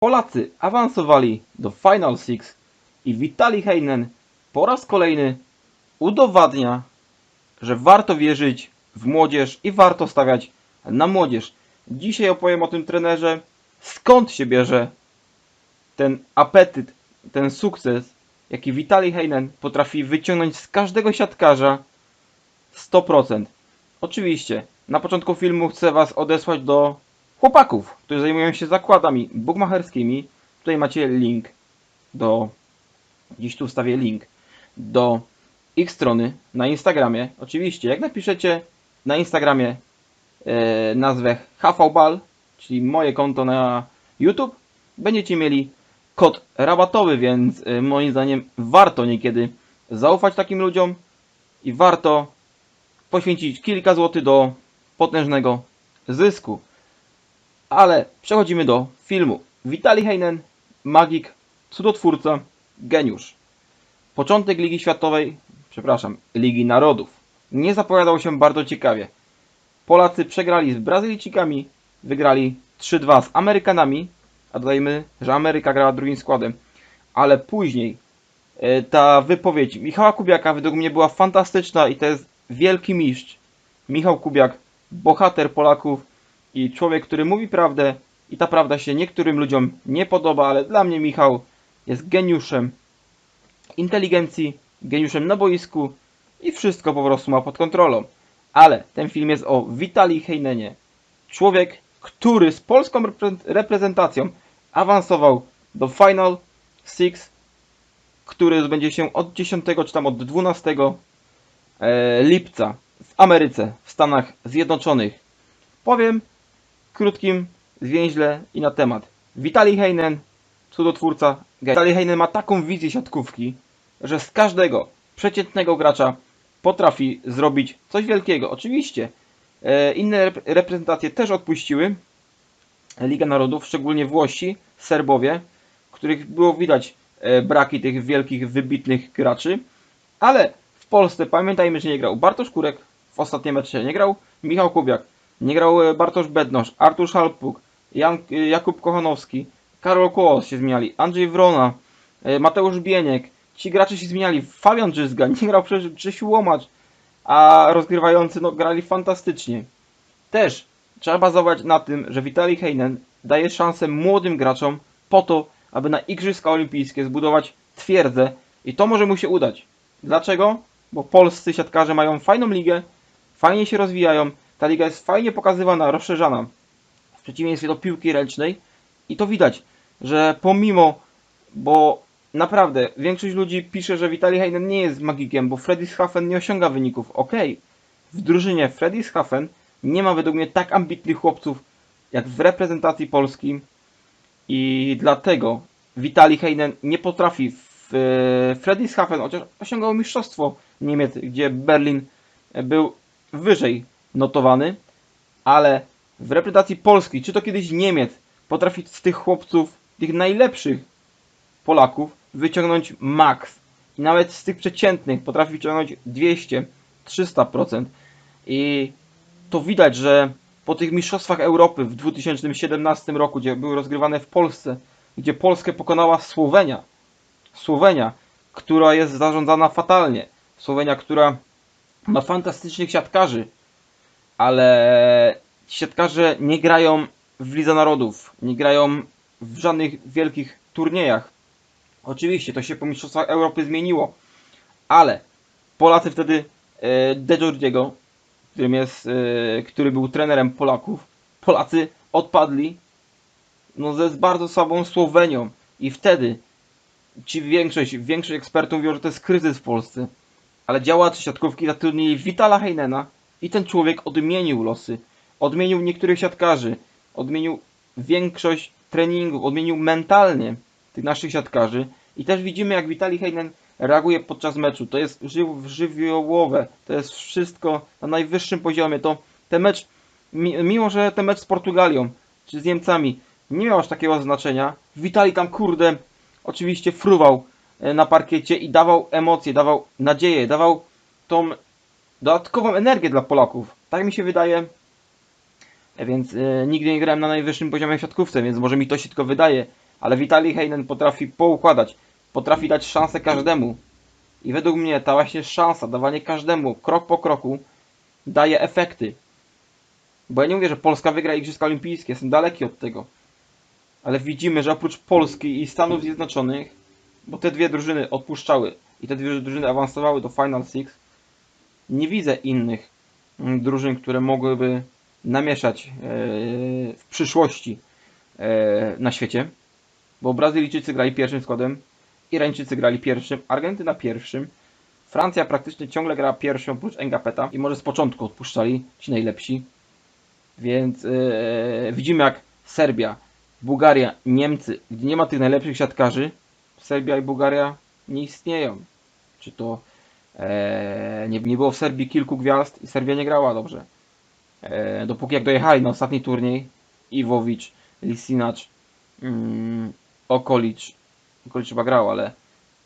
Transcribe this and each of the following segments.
Polacy awansowali do Final Six i Vitali Heinen po raz kolejny udowadnia, że warto wierzyć w młodzież i warto stawiać na młodzież. Dzisiaj opowiem o tym trenerze, skąd się bierze ten apetyt, ten sukces, jaki Vitali Heinen potrafi wyciągnąć z każdego siatkarza 100%. Oczywiście, na początku filmu chcę Was odesłać do chłopaków, którzy zajmują się zakładami bukmacherskimi. Tutaj macie link do, gdzieś tu wstawię link do ich strony na Instagramie. Oczywiście, jak napiszecie na Instagramie e, nazwę HVBal, czyli moje konto na YouTube, będziecie mieli kod rabatowy, więc e, moim zdaniem warto niekiedy zaufać takim ludziom i warto poświęcić kilka złotych do potężnego zysku. Ale przechodzimy do filmu. Vitali Heinen, magik, cudotwórca, geniusz. Początek Ligi Światowej, przepraszam, Ligi Narodów nie zapowiadał się bardzo ciekawie. Polacy przegrali z Brazylijczykami, wygrali 3-2 z Amerykanami, a dodajmy, że Ameryka grała drugim składem. Ale później e, ta wypowiedź Michała Kubiaka według mnie była fantastyczna i to jest wielki mistrz. Michał Kubiak, bohater Polaków i człowiek, który mówi prawdę i ta prawda się niektórym ludziom nie podoba, ale dla mnie Michał jest geniuszem inteligencji, geniuszem na boisku i wszystko po prostu ma pod kontrolą. Ale ten film jest o Vitali Heinenie. Człowiek, który z polską repre- reprezentacją awansował do Final Six, który będzie się od 10 czy tam od 12 e, lipca w Ameryce, w Stanach Zjednoczonych. Powiem krótkim zwięźle i na temat. Vitali Heinen, cudotwórca. Vitali Heinen ma taką wizję siatkówki, że z każdego przeciętnego gracza potrafi zrobić coś wielkiego. Oczywiście e, inne rep- reprezentacje też odpuściły Liga Narodów, szczególnie Włosi, Serbowie, których było widać e, braki tych wielkich, wybitnych graczy, ale w Polsce pamiętajmy, że nie grał Bartosz Kurek, w ostatnim meczie nie grał Michał Kubiak, nie grał e, Bartosz Bednosz, Artur Szalpuk, Jan, e, Jakub Kochanowski, Karol Kłos się zmieniali, Andrzej Wrona, e, Mateusz Bieniek. Ci gracze się zmieniali. Fabian Drzyzga, nie grał przecież Grzesiu Łomacz, a rozgrywający no, grali fantastycznie. Też trzeba bazować na tym, że Vitali Heinen daje szansę młodym graczom po to, aby na Igrzyska Olimpijskie zbudować twierdzę i to może mu się udać. Dlaczego? Bo polscy siatkarze mają fajną ligę, fajnie się rozwijają, ta liga jest fajnie pokazywana, rozszerzana. W przeciwieństwie do piłki ręcznej. I to widać, że pomimo, bo naprawdę większość ludzi pisze, że Vitali Heinen nie jest magikiem, bo Freddy Schaffen nie osiąga wyników. Okej, w drużynie Freddy Schaffen nie ma według mnie tak ambitnych chłopców jak w reprezentacji Polski i dlatego Vitali Heinen nie potrafi w e, Freddy Schaffen, chociaż osiągał mistrzostwo Niemiec, gdzie Berlin był wyżej notowany, ale w reprezentacji Polski, czy to kiedyś Niemiec, potrafi z tych chłopców, tych najlepszych Polaków, wyciągnąć maks. I nawet z tych przeciętnych potrafi wyciągnąć 200, 300%. I to widać, że po tych mistrzostwach Europy w 2017 roku, gdzie były rozgrywane w Polsce, gdzie Polskę pokonała Słowenia, Słowenia, która jest zarządzana fatalnie, Słowenia, która ma fantastycznych siatkarzy, ale siatkarze nie grają w Lidze Narodów, nie grają w żadnych wielkich turniejach. Oczywiście to się po Mistrzostwach Europy zmieniło, ale Polacy wtedy e, De Giorgiego, którym jest, e, który był trenerem Polaków, Polacy odpadli no, ze z bardzo słabą Słowenią i wtedy ci większość, większość ekspertów mówią, że to jest kryzys w Polsce, ale działacze siatkówki zatrudnili Vitala Heinena i ten człowiek odmienił losy, odmienił niektórych siatkarzy, odmienił większość treningów, odmienił mentalnie tych naszych siatkarzy. I też widzimy jak Vitali Heinen reaguje podczas meczu. To jest żyw, żywiołowe, to jest wszystko na najwyższym poziomie. To ten mecz, mi- mimo że ten mecz z Portugalią czy z Niemcami nie miał aż takiego znaczenia, Vitali tam kurde oczywiście fruwał e, na parkiecie i dawał emocje, dawał nadzieję, dawał tą dodatkową energię dla Polaków. Tak mi się wydaje. E, Więc e, nigdy nie grałem na najwyższym poziomie w siatkówce, więc może mi to się tylko wydaje. ale Witali Heinen potrafi poukładać, potrafi dać szansę każdemu. I według mnie ta właśnie szansa, dawanie każdemu krok po kroku daje efekty. Bo ja nie mówię, że Polska wygra Igrzyska Olimpijskie, jestem daleki od tego. Ale widzimy, że oprócz Polski i Stanów Zjednoczonych, bo te dwie drużyny odpuszczały i te dwie drużyny awansowały do Final Six, nie widzę innych mm, drużyn, które mogłyby namieszać e, w przyszłości e, na świecie. Bo Brazylijczycy grali pierwszym składem, Irańczycy grali pierwszym, Argentyna pierwszym, Francja praktycznie ciągle gra pierwszą oprócz Engapeta i może z początku odpuszczali ci najlepsi. Więc e, widzimy jak Serbia, Bułgaria, Niemcy, gdzie nie ma tych najlepszych siatkarzy, Serbia i Bułgaria nie istnieją. Czy to nie, nie było w Serbii kilku gwiazd i Serbia nie grała dobrze. E, dopóki jak dojechali na ostatni turniej Iwowicz, Lisinac, mm, Okolic, Okolic chyba grał, ale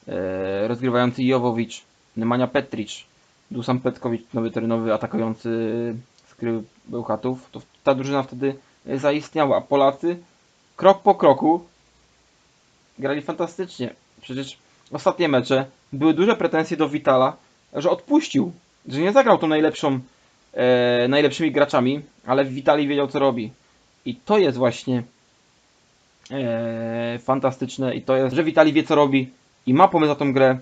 e, rozgrywający Jowowicz, Nemanja Petric, Dusan Petkowicz, nowy terenowy atakujący z Kryły Bełchatów, to ta drużyna wtedy zaistniała, a Polacy krok po kroku grali fantastycznie. Przecież ostatnie mecze były duże pretensje do Vitala, że odpuścił, że nie zagrał tą najlepszą, e, najlepszymi graczami, ale Vitali wiedział co robi. I to jest właśnie e, fantastyczne i to jest, że Vitali wie co robi i ma pomysł na tą grę.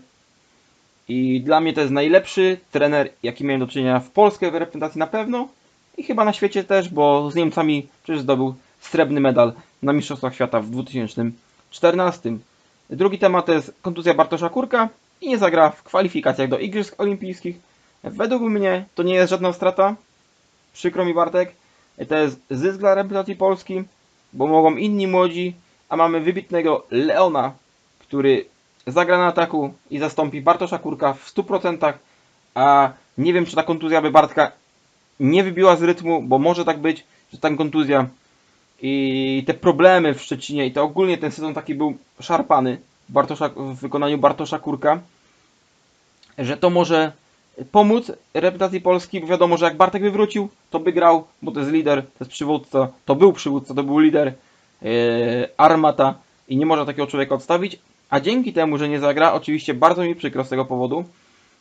I dla mnie to jest najlepszy trener, jaki miałem do czynienia w polskiej reprezentacji na pewno i chyba na świecie też, bo z Niemcami przecież zdobył srebrny medal na Mistrzostwach Świata w 2014. Drugi temat to jest kontuzja Bartosza Kurka i nie zagra w kwalifikacjach do Igrzysk Olimpijskich. Według mnie to nie jest żadna strata. Przykro mi Bartek. To jest zysk dla reprezentacji Polski, bo mogą inni młodzi, a mamy wybitnego Leona, który zagra na ataku i zastąpi Bartosza Kurka w 100%, a nie wiem czy ta kontuzja by Bartka nie wybiła z rytmu, bo może tak być, że ta kontuzja i te problemy w Szczecinie i to ogólnie ten sezon taki był szarpany Bartosza, w wykonaniu Bartosza Kurka, że to może pomóc reprezentacji Polski, bo wiadomo, że jak Bartek by wrócił, to by grał, bo to jest lider, to jest przywódca, to był przywódca, to był lider yy, Armata i nie można takiego człowieka odstawić, a dzięki temu, że nie zagra, oczywiście bardzo mi przykro z tego powodu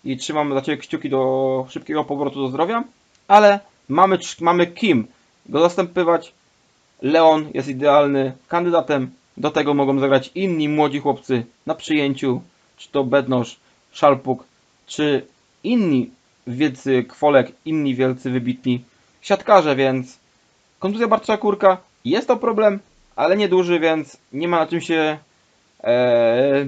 i trzymam za Ciebie kciuki do szybkiego powrotu do zdrowia, ale mamy, mamy kim go zastępywać, Leon jest idealny kandydatem. Do tego mogą zagrać inni młodzi chłopcy na przyjęciu, czy to Bednosz, Szalpuk, czy inni wielcy kwolek, inni wielcy wybitni siatkarze, więc kontuzja Bartosza Kurka jest to problem, ale nieduży, więc nie ma na czym się e,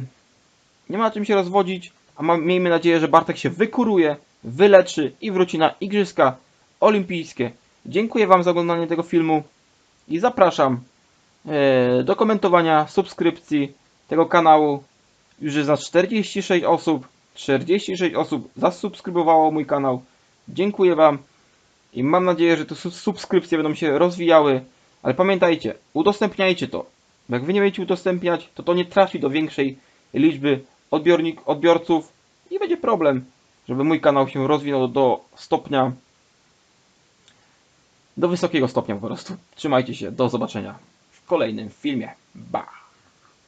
nie ma na czym się rozwodzić, a ma, miejmy nadzieję, że Bartek się wykuruje, wyleczy i wróci na Igrzyska Olimpijskie. Dziękuję Wam za oglądanie tego filmu i zapraszam e, do komentowania, subskrypcji tego kanału. Już jest nas 46 osób. 46 osób zasubskrybowało mój kanał. Dziękuję Wam i mam nadzieję, że te su- subskrypcje będą się rozwijały. Ale pamiętajcie, udostępniajcie to. Bo jak Wy nie będziecie udostępniać, to to nie trafi do większej liczby odbiornik, odbiorców i będzie problem, żeby mój kanał się rozwinął do stopnia do wysokiego stopnia po prostu. Trzymajcie się, do zobaczenia w kolejnym filmie. Ba!